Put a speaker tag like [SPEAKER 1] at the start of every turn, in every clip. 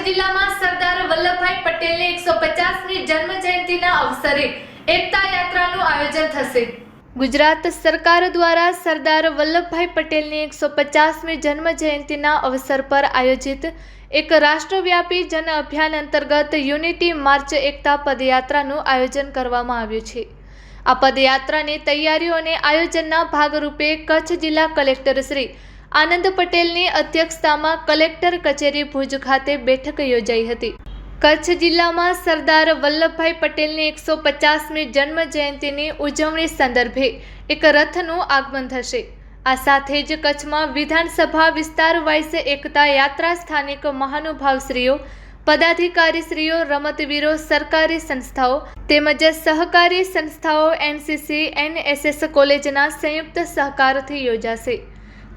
[SPEAKER 1] કચ્છ જિલ્લામાં સરદાર વલ્લભભાઈ પટેલની એકસો પચાસની જન્મ જયંતીના અવસરે એકતા યાત્રાનું આયોજન થશે. ગુજરાત સરકાર દ્વારા સરદાર વલ્લભભાઈ પટેલની એકસો પચાસમી જન્મ જયંતીના અવસર પર આયોજિત એક રાષ્ટ્રવ્યાપી જન અભિયાન અંતર્ગત યુનિટી માર્ચ એકતા પદયાત્રાનું આયોજન કરવામાં આવ્યું છે. આ પદયાત્રાની તૈયારીઓ અને આયોજનના ભાગરૂપે કચ્છ જિલ્લા કલેક્ટર શ્રી આનંદ પટેલની અધ્યક્ષતામાં કલેક્ટર કચેરી ભુજ ખાતે બેઠક યોજાઈ હતી. કચ્છ જિલ્લામાં સરદાર વલ્લભભાઈ પટેલની એકસો પચાસમી જન્મ જયંતિની ઉજવણી સંદર્ભે એક રથનું આગમન થશે. આ સાથે જ કચ્છમાં વિધાનસભા વિસ્તાર વાઇસ એકતા યાત્રા સ્થાનિક મહાનુભાવશ્રીઓ, પદાધિકારીશ્રીઓ, રમતવીરો, સરકારી સંસ્થાઓ તેમજ સહકારી સંસ્થાઓ, એનસીસી, એનએસએસ કોલેજના સંયુક્ત સહકારથી યોજાશે.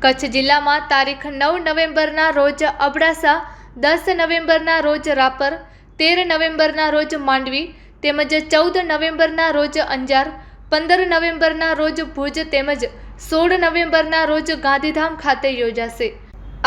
[SPEAKER 1] કચ્છ જિલ્લામાં તારીખ નવ નવેમ્બરના રોજ અબડાસા, દસ નવેમ્બરના રોજ રાપર, તેર નવેમ્બરના રોજ માંડવી, તેમજ ચૌદ નવેમ્બરના રોજ અંજાર, પંદર નવેમ્બરના રોજ ભુજ તેમજ સોળ નવેમ્બરના રોજ ગાંધીધામ ખાતે યોજાશે.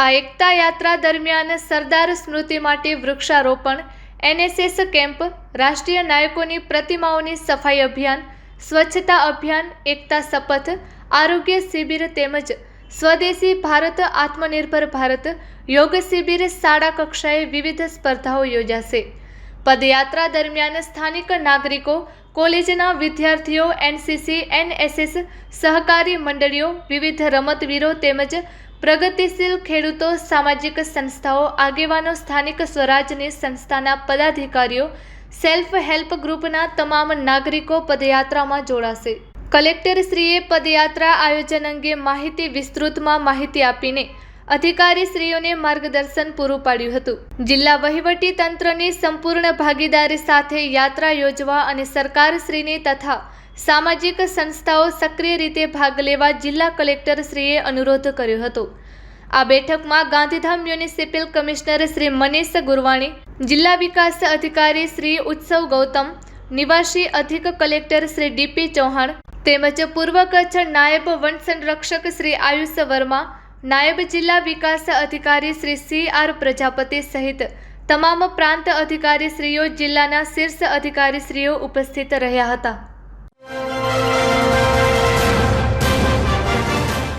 [SPEAKER 1] આ એકતા યાત્રા દરમિયાન સરદાર સ્મૃતિ માટે વૃક્ષારોપણ, એનએસએસ કેમ્પ, રાષ્ટ્રીય નાયકોની પ્રતિમાઓની સફાઈ અભિયાન, સ્વચ્છતા અભિયાન, એકતા શપથ, આરોગ્ય શિબિર તેમજ સ્વદેશી ભારત, આત્મનિર્ભર ભારત, યોગ શિબિર, શાળા કક્ષાએ વિવિધ સ્પર્ધાઓ યોજાશે. પદયાત્રા દરમિયાન સ્થાનિક નાગરિકો, કોલેજના વિદ્યાર્થીઓ, એનસીસી, એનએસએસ સહકારી મંડળીઓ, વિવિધ રમતવીરો તેમજ પ્રગતિશીલ ખેડૂતો, સામાજિક સંસ્થાઓ, આગેવાનો, સ્થાનિક સ્વરાજની સંસ્થાના પદાધિકારીઓ, સેલ્ફ હેલ્પ ગ્રુપના તમામ નાગરિકો પદયાત્રામાં જોડાશે. કલેક્ટરશ્રીએ પદયાત્રા આયોજન અંગે માહિતી વિસ્તૃતમાં માહિતી આપીને અધિકારીશ્રીઓને માર્ગદર્શન પૂરું પાડ્યું હતું. જિલ્લા વહીવટી તંત્રની સંપૂર્ણ ભાગીદારી સાથે યાત્રા યોજવા અને સરકારશ્રીની તથા સામાજિક સંસ્થાઓ સક્રિય રીતે ભાગ લેવા જિલ્લા કલેક્ટરશ્રીએ અનુરોધ કર્યો હતો. આ બેઠકમાં ગાંધીધામ મ્યુનિસિપલ કમિશનર શ્રી મનીષ ગુરવાણી, જિલ્લા વિકાસ અધિકારી શ્રી ઉત્સવ ગૌતમ, નિવાસી અધિક કલેક્ટર શ્રી ડીપી ચૌહાણ તેમજ પૂર્વ કચ્છ નાયબ વન સંરક્ષક શ્રી આયુષ વર્મા, નાયબ જિલ્લા વિકાસ અધિકારી શ્રી સી આર પ્રજાપતિ સહિત તમામ પ્રાંત અધિકારીશ્રીઓ, જિલ્લાના શીર્ષ અધિકારીશ્રીઓ ઉપસ્થિત રહ્યા હતા.